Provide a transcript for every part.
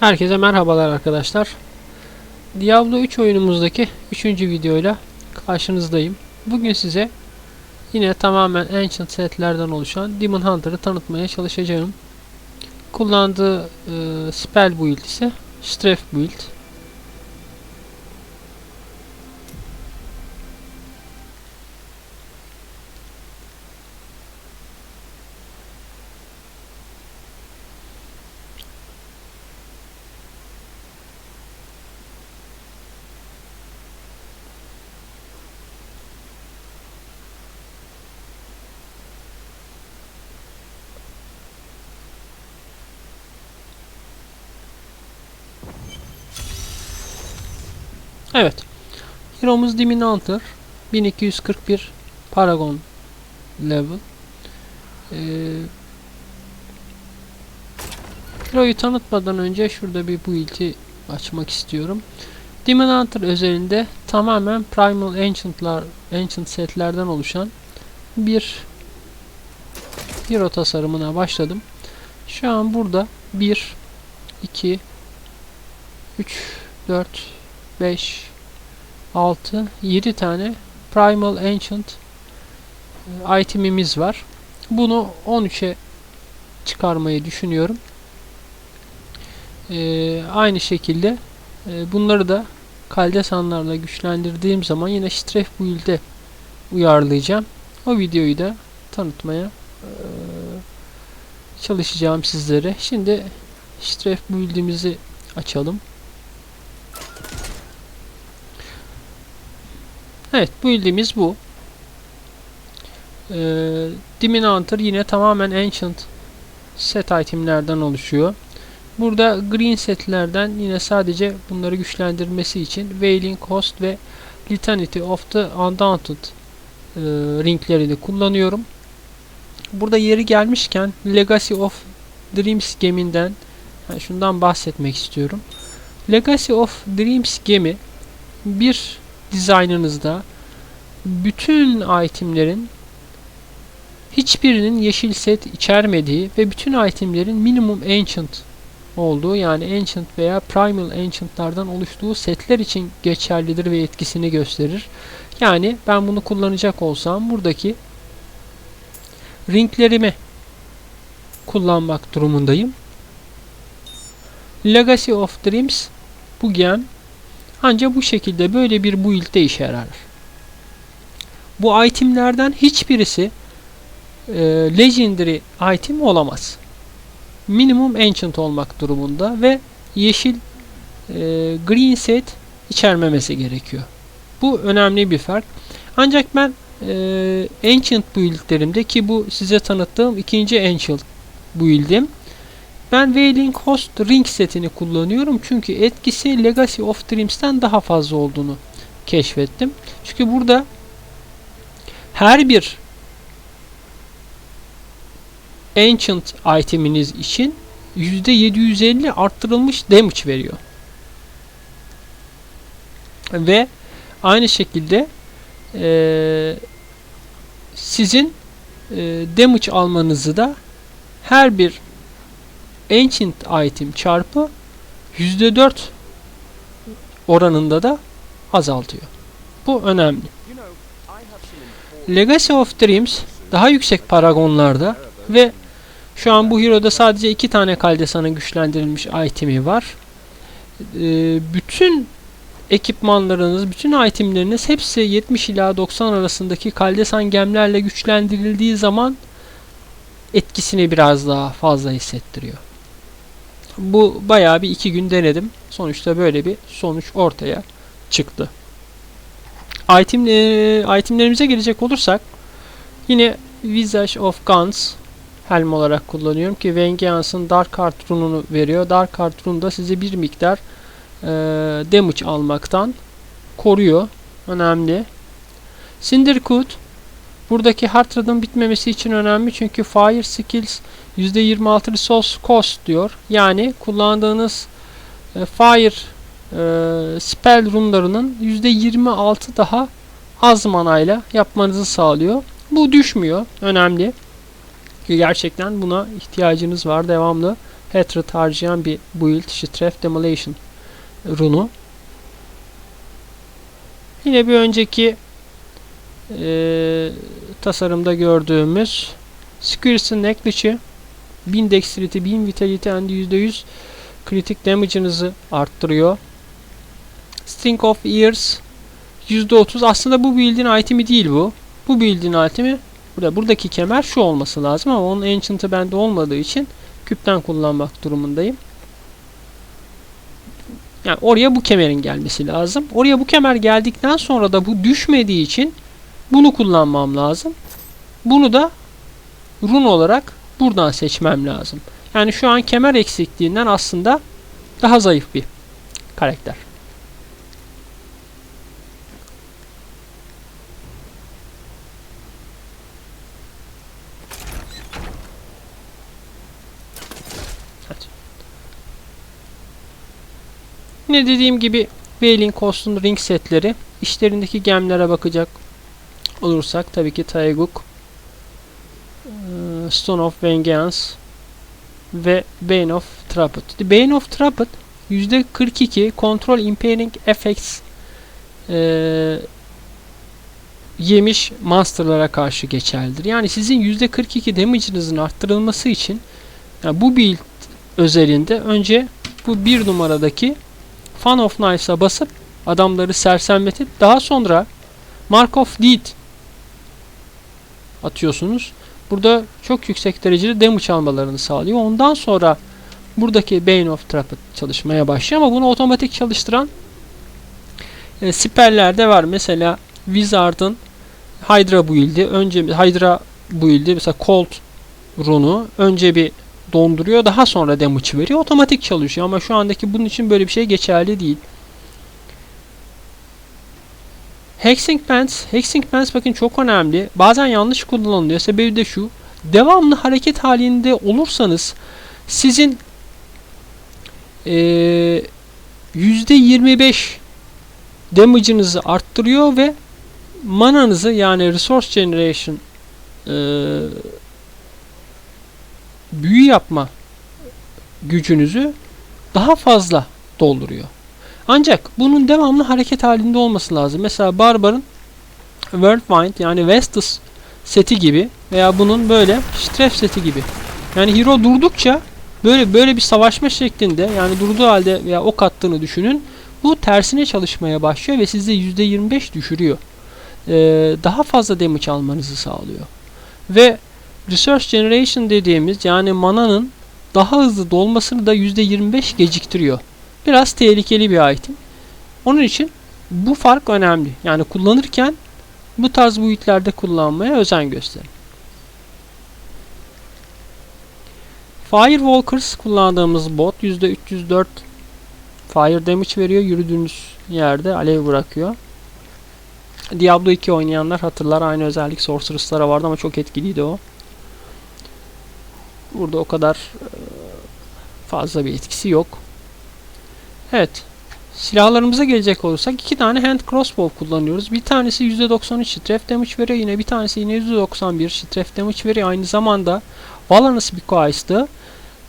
Herkese merhabalar arkadaşlar. Diablo 3 oyunumuzdaki 3. videoyla karşınızdayım. Bugün size yine tamamen Ancient setlerden oluşan Demon Hunter'ı tanıtmaya çalışacağım. Kullandığı e, spell build ise Strafe build. Evet. Hero'muz Demon Hunter. 1241 Paragon level. Ee, Hero'yu tanıtmadan önce şurada bir build'i açmak istiyorum. Demon Hunter özelinde tamamen Primal Ancient'lar, Ancient setlerden oluşan bir hero tasarımına başladım. Şu an burada 1 2 3 4 5 6 7 tane Primal Ancient e, itemimiz var. Bunu 13'e çıkarmayı düşünüyorum. Ee, aynı şekilde e, bunları da kaldesanlarla güçlendirdiğim zaman yine Strafe Build'e uyarlayacağım. O videoyu da tanıtmaya e, çalışacağım sizlere. Şimdi Strafe Build'imizi açalım. Evet build'imiz bu. Ee, Demon Hunter yine tamamen Ancient set itemlerden oluşuyor. Burada green setlerden yine sadece bunları güçlendirmesi için Wailing Host ve Litany of the Undaunted e, ringlerini kullanıyorum. Burada yeri gelmişken Legacy of Dreams geminden yani şundan bahsetmek istiyorum. Legacy of Dreams gemi bir dizaynınızda bütün itemlerin hiçbirinin yeşil set içermediği ve bütün itemlerin minimum ancient olduğu yani ancient veya primal ancient'lardan oluştuğu setler için geçerlidir ve etkisini gösterir. Yani ben bunu kullanacak olsam buradaki ringlerimi kullanmak durumundayım. Legacy of Dreams bu gem ancak bu şekilde böyle bir build'de işe yarar. Bu itemlerden hiçbirisi e, legendary item olamaz. Minimum ancient olmak durumunda ve yeşil e, green set içermemesi gerekiyor. Bu önemli bir fark. Ancak ben e, ancient build'lerimde ki bu size tanıttığım ikinci ancient build'im ben Wailing Host Ring setini kullanıyorum çünkü etkisi Legacy of Dreams'ten daha fazla olduğunu keşfettim. Çünkü burada her bir Ancient iteminiz için %750 arttırılmış damage veriyor. Ve aynı şekilde e, sizin e, damage almanızı da her bir ancient item çarpı %4 oranında da azaltıyor. Bu önemli. Legacy of Dreams daha yüksek paragonlarda ve şu an bu hero'da sadece iki tane kaldesanın güçlendirilmiş itemi var. Ee, bütün ekipmanlarınız, bütün itemleriniz hepsi 70 ila 90 arasındaki kaldesan gemlerle güçlendirildiği zaman etkisini biraz daha fazla hissettiriyor. Bu bayağı bir iki gün denedim. Sonuçta böyle bir sonuç ortaya çıktı. Item, e, itemlerimize gelecek olursak yine Visage of Guns helm olarak kullanıyorum ki Vengeance'ın Dark Heart rununu veriyor. Dark Heart rune da sizi bir miktar e, damage almaktan koruyor. Önemli. Cindercoot buradaki Heart Rhythm bitmemesi için önemli çünkü Fire Skills %26 resource cost diyor. Yani kullandığınız e, fire e, spell runlarının %26 daha az manayla yapmanızı sağlıyor. Bu düşmüyor. Önemli. Gerçekten buna ihtiyacınız var. Devamlı Hatred harcayan bir build. Strength Demolition runu. Yine bir önceki eee, tasarımda gördüğümüz Squirrel'ın Necklace'i 1000 Dexterity, 1000 Vitality and %100 kritik damage'ınızı arttırıyor. String of Ears %30 aslında bu build'in itemi değil bu. Bu build'in itemi burada buradaki kemer şu olması lazım ama onun enchant'ı bende olmadığı için küpten kullanmak durumundayım. Yani oraya bu kemerin gelmesi lazım. Oraya bu kemer geldikten sonra da bu düşmediği için bunu kullanmam lazım. Bunu da run olarak buradan seçmem lazım. Yani şu an kemer eksikliğinden aslında daha zayıf bir karakter. Yine dediğim gibi Wailing Coast'un ring setleri işlerindeki gemlere bakacak olursak tabii ki Taeguk Stone of Vengeance ve Bane of Trumpet. The Bane of Trumpet %42 Control Impairing Effects eee, yemiş monsterlara karşı geçerlidir. Yani sizin %42 damage'ınızın arttırılması için yani bu build özelinde önce bu bir numaradaki Fan of Knifes'a basıp adamları sersemletip daha sonra Mark of Deed atıyorsunuz. Burada çok yüksek derecede damage almalarını sağlıyor. Ondan sonra buradaki Bane of Trumpet çalışmaya başlıyor ama bunu otomatik çalıştıran e, spell'ler de var. Mesela Wizard'ın Hydra build'i önce Hydra build'i mesela Cold rune'u önce bir donduruyor daha sonra damage veriyor. Otomatik çalışıyor ama şu andaki bunun için böyle bir şey geçerli değil. Hexing Pants, Hexing Pants bakın çok önemli. Bazen yanlış kullanılıyor. Sebebi de şu. Devamlı hareket halinde olursanız sizin eee %25 damage'ınızı arttırıyor ve mananızı yani resource generation eee, büyü yapma gücünüzü daha fazla dolduruyor. Ancak bunun devamlı hareket halinde olması lazım. Mesela Barbar'ın Worldwind yani Vestus seti gibi veya bunun böyle Stref seti gibi. Yani hero durdukça böyle böyle bir savaşma şeklinde yani durduğu halde veya ok attığını düşünün. Bu tersine çalışmaya başlıyor ve size %25 düşürüyor. Ee, daha fazla damage almanızı sağlıyor. Ve Research Generation dediğimiz yani mananın daha hızlı dolmasını da %25 geciktiriyor. Biraz tehlikeli bir item. Onun için bu fark önemli. Yani kullanırken bu tarz boyutlarda kullanmaya özen gösterin. Firewalkers kullandığımız bot %304 fire damage veriyor. Yürüdüğünüz yerde alev bırakıyor. Diablo 2 oynayanlar hatırlar. Aynı özellik Sorceress'lara vardı ama çok etkiliydi o. Burada o kadar e, fazla bir etkisi yok. Evet. Silahlarımıza gelecek olursak iki tane hand crossbow kullanıyoruz. Bir tanesi %93 strength damage veriyor. Yine bir tanesi yine %91 strength damage veriyor. Aynı zamanda Valorous Bequest'ı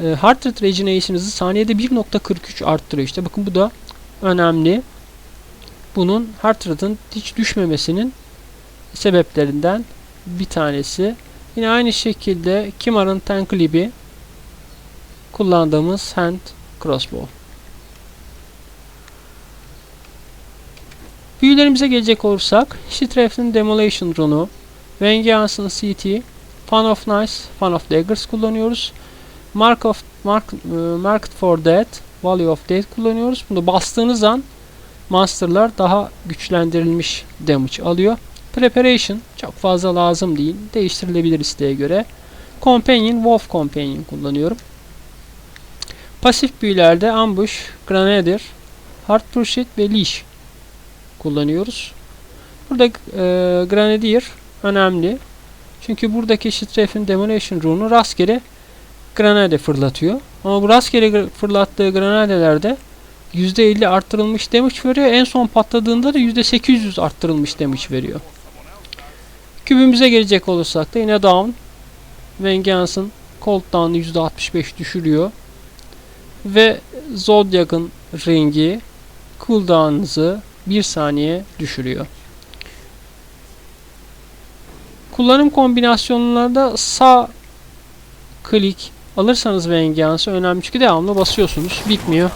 e, Heart Rate Regeneration'ınızı saniyede 1.43 arttırıyor. İşte bakın bu da önemli. Bunun Heart Rate'ın hiç düşmemesinin sebeplerinden bir tanesi. Yine aynı şekilde Kimar'ın Tanklib'i kullandığımız hand crossbow. Büyülerimize gelecek olursak Strafe'nin Demolition Rune'u, Vengeance'ın CT, Fan of Nice, Fan of Daggers kullanıyoruz. Mark of Mark, e, Marked for Death, Valley of Death kullanıyoruz. Bunu bastığınız an Monster'lar daha güçlendirilmiş damage alıyor. Preparation çok fazla lazım değil. Değiştirilebilir isteğe göre. Companion, Wolf Companion kullanıyorum. Pasif büyülerde Ambush, Grenadier, Hard Pursuit ve Leash kullanıyoruz. Burada e, Grenadier önemli. Çünkü buradaki Strafe'in Demolition Rune'u rastgele granade fırlatıyor. Ama bu rastgele fırlattığı granadelerde %50 arttırılmış damage veriyor. En son patladığında da %800 arttırılmış damage veriyor. Kübümüze gelecek olursak da yine down. Vengeance'ın cold down'ı %65 düşürüyor. ve Zodiac'ın rengi cooldown'ınızı 1 saniye düşürüyor. Kullanım kombinasyonlarında sağ klik alırsanız Vengeance'ı önemli çünkü devamlı basıyorsunuz. Bitmiyor.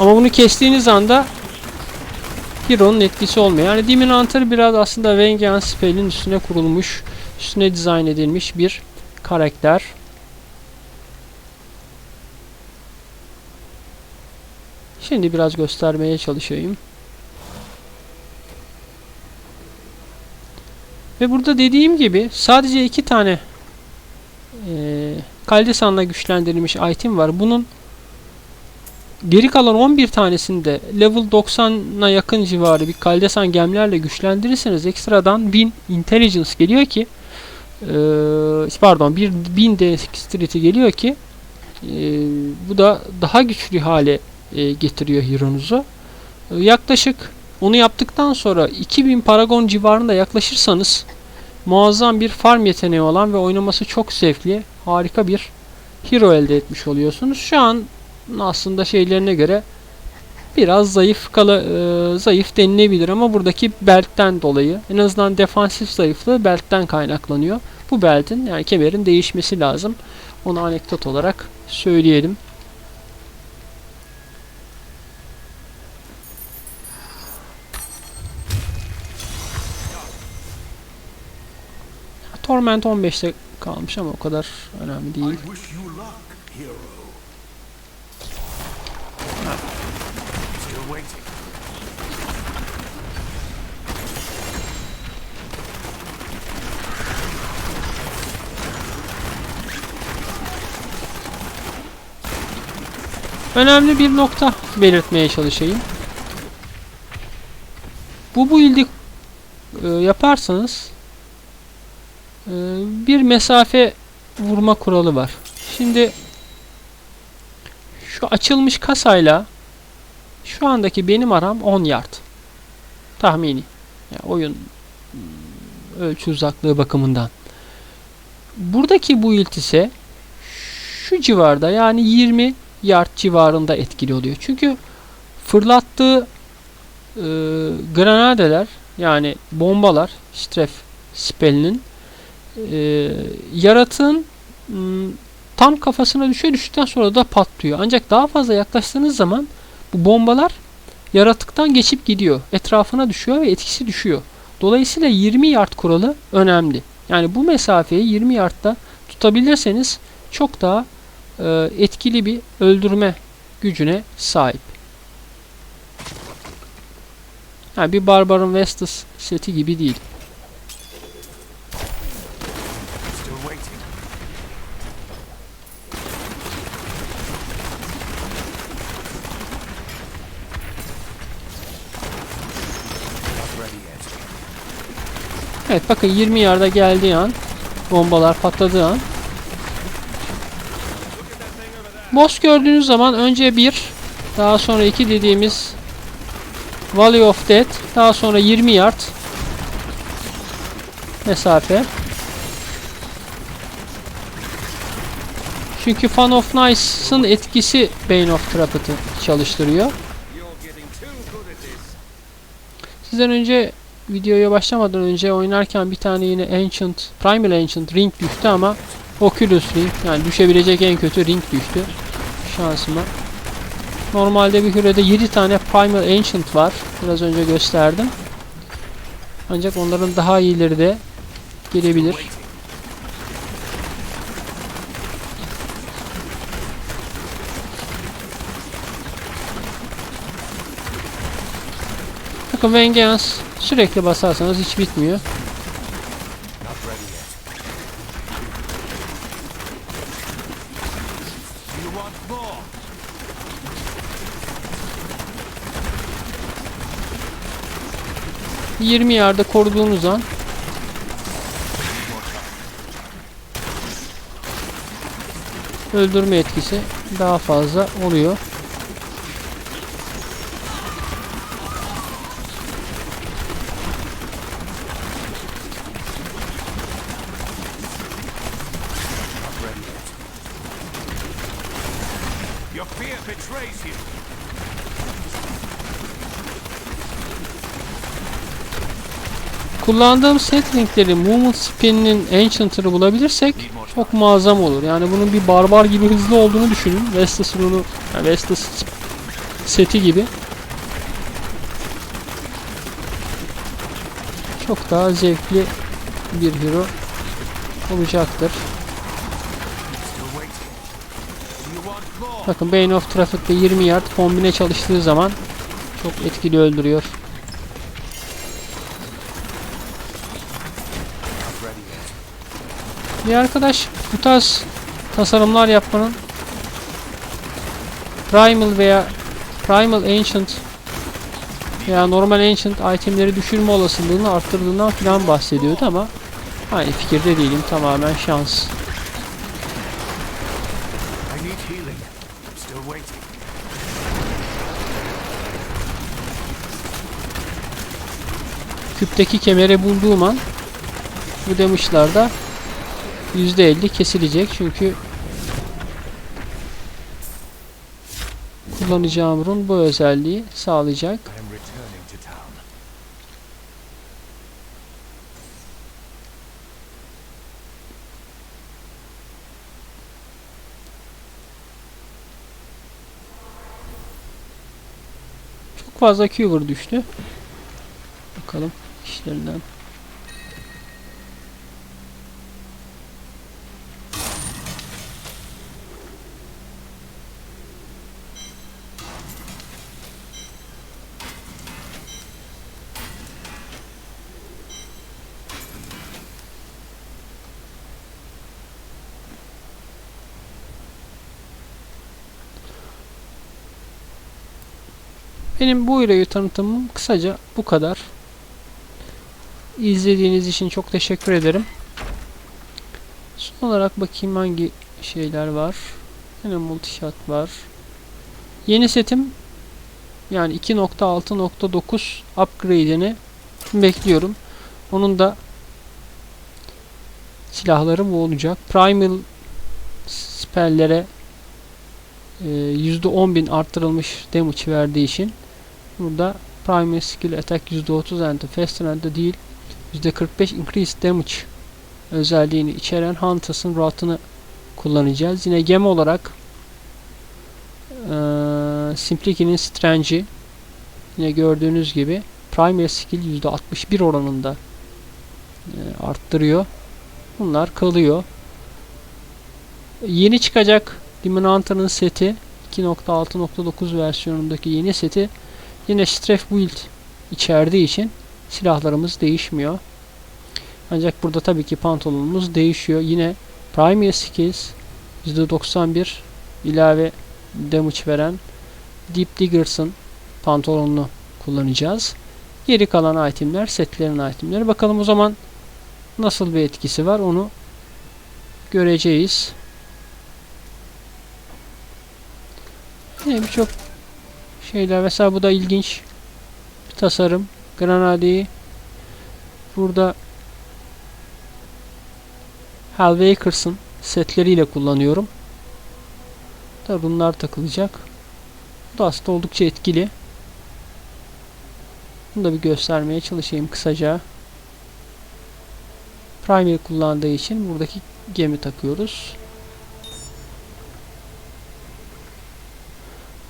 Ama bunu kestiğiniz anda Hero'nun etkisi olmuyor. Yani Demon Hunter biraz aslında Vengeance spell'in üstüne kurulmuş, üstüne dizayn edilmiş bir karakter. Şimdi biraz göstermeye çalışayım. Ve burada dediğim gibi sadece iki tane e, Kaldesan'la güçlendirilmiş item var. Bunun geri kalan 11 tanesinde level 90'a yakın civarı bir Kaldesan gemlerle güçlendirirseniz ekstradan 1000 intelligence geliyor ki e, pardon 1000 dexterity geliyor ki e, bu da daha güçlü hale e, getiriyor hero'nuzu. E, yaklaşık onu yaptıktan sonra 2000 paragon civarında yaklaşırsanız muazzam bir farm yeteneği olan ve oynaması çok zevkli, harika bir hero elde etmiş oluyorsunuz. Şu an aslında şeylerine göre biraz zayıf kala e, zayıf denilebilir ama buradaki beltten dolayı en azından defansif zayıflığı beltten kaynaklanıyor. Bu beltin yani kemerin değişmesi lazım. Onu anekdot olarak söyleyelim. Torment 15'te kalmış ama o kadar önemli değil. Önemli bir nokta belirtmeye çalışayım. Bu build'i e, yaparsanız bir mesafe vurma kuralı var. Şimdi şu açılmış kasayla şu andaki benim aram 10 yard. Tahmini. Yani oyun ölçü uzaklığı bakımından. Buradaki build ise şu civarda yani 20 yard civarında etkili oluyor. Çünkü fırlattığı e, granadeler yani bombalar Stref spellinin e, yaratığın m, tam kafasına düşüyor. Düştükten sonra da patlıyor. Ancak daha fazla yaklaştığınız zaman bu bombalar yaratıktan geçip gidiyor. Etrafına düşüyor ve etkisi düşüyor. Dolayısıyla 20 yard kuralı önemli. Yani bu mesafeyi 20 yardta tutabilirseniz çok daha e, etkili bir öldürme gücüne sahip. Yani bir Barbar'ın Vestus seti gibi değil. Evet bakın 20 yarda geldiği an bombalar patladığı an Boss gördüğünüz zaman önce bir daha sonra iki dediğimiz Valley of Death daha sonra 20 yard mesafe. Çünkü Fan of Nice'ın etkisi Bane of Trumpet'ı çalıştırıyor. Sizden önce videoya başlamadan önce oynarken bir tane yine Ancient, Primal Ancient ring düştü ama Oculus ring yani düşebilecek en kötü ring düştü şansıma. Normalde bir kürede 7 tane Primal Ancient var. Biraz önce gösterdim. Ancak onların daha iyileri de gelebilir. Bakın Vengeance sürekli basarsanız hiç bitmiyor. 20 yerde koruduğunuz an öldürme etkisi daha fazla oluyor. Kullandığım settlinkleri Movement Spin'in Ancient'ını bulabilirsek çok muazzam olur. Yani bunun bir barbar gibi hızlı olduğunu düşünün. Vestas Rune'u, yani Vestas seti gibi. Çok daha zevkli bir hero olacaktır. Bakın Bane of Traffic'te 20 yard kombine çalıştığı zaman çok etkili öldürüyor. Bir arkadaş bu tarz tasarımlar yapmanın Primal veya Primal Ancient veya normal Ancient itemleri düşürme olasılığını arttırdığından falan bahsediyordu ama aynı fikirde değilim. Tamamen şans. Küpteki kemeri bulduğum an bu demişlarda %50 kesilecek çünkü kullanacağım run bu özelliği sağlayacak. Çok fazla Q'ver düştü. Bakalım işlerinden. Benim bu hero'yu tanıtımım kısaca bu kadar. İzlediğiniz için çok teşekkür ederim. Son olarak bakayım hangi şeyler var. Yine multishot var. Yeni setim yani 2.6.9 upgrade'ini bekliyorum. Onun da silahları bu olacak. Primal spell'lere e, %10.000 arttırılmış damage verdiği için burada primary skill attack %30 and faster and de değil %45 increased damage özelliğini içeren Hunters'ın Wrath'ını kullanacağız. Yine gem olarak eee Simplicity'nin Strange'i yine gördüğünüz gibi primary skill %61 oranında eee, arttırıyor. Bunlar kalıyor. Yeni çıkacak Demon Hunter'ın seti 2.6.9 versiyonundaki yeni seti yine Strafe Build içerdiği için silahlarımız değişmiyor. Ancak burada tabii ki pantolonumuz değişiyor. Yine Primary Skills %91 ilave damage veren Deep Diggers'ın pantolonunu kullanacağız. Geri kalan itemler setlerin itemleri. Bakalım o zaman nasıl bir etkisi var onu göreceğiz. Yine birçok şeyler. Mesela bu da ilginç bir tasarım. Granadi'yi burada Hellwakers'ın setleriyle kullanıyorum. Da bunlar takılacak. Bu da aslında oldukça etkili. Bunu da bir göstermeye çalışayım kısaca. Primary kullandığı için buradaki gemi takıyoruz.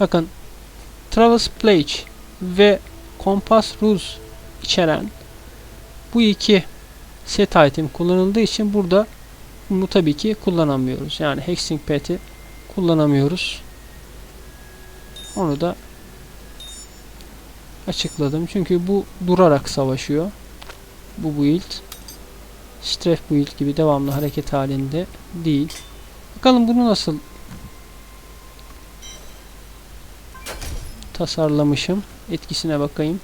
Bakın Travis Plage ve Compass Ruse içeren bu iki set item kullanıldığı için burada bunu tabii ki kullanamıyoruz. Yani Hexing Pet'i kullanamıyoruz. Onu da açıkladım. Çünkü bu durarak savaşıyor. Bu build. Strafe build gibi devamlı hareket halinde değil. Bakalım bunu nasıl tasarlamışım. Etkisine bakayım.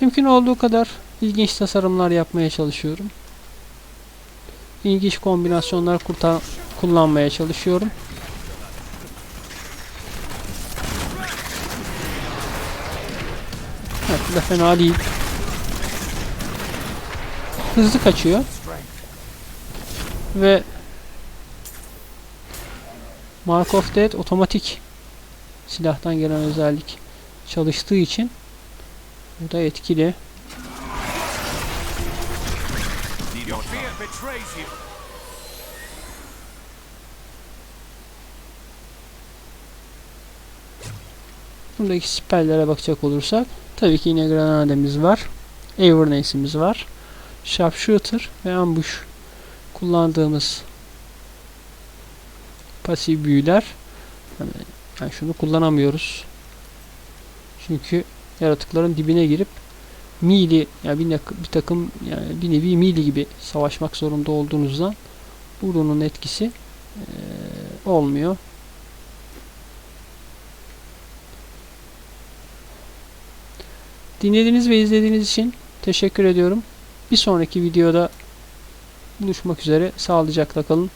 Mümkün olduğu kadar ilginç tasarımlar yapmaya çalışıyorum. İlginç kombinasyonlar kullanmaya çalışıyorum. Evet, bu da fena değil. hızlı kaçıyor. Ve Mark of Death otomatik silahtan gelen özellik çalıştığı için bu da etkili. Buradaki spellere bakacak olursak tabii ki yine granademiz var. Awareness'imiz var. Sharpshooter ve ambush kullandığımız pasif büyüler. Yani, şunu kullanamıyoruz. Çünkü yaratıkların dibine girip mili yani bir, bir takım yani bir nevi mili gibi savaşmak zorunda olduğunuzdan bunun etkisi eee, olmuyor. Dinlediğiniz ve izlediğiniz için teşekkür ediyorum. Bir sonraki videoda buluşmak üzere. Sağlıcakla kalın.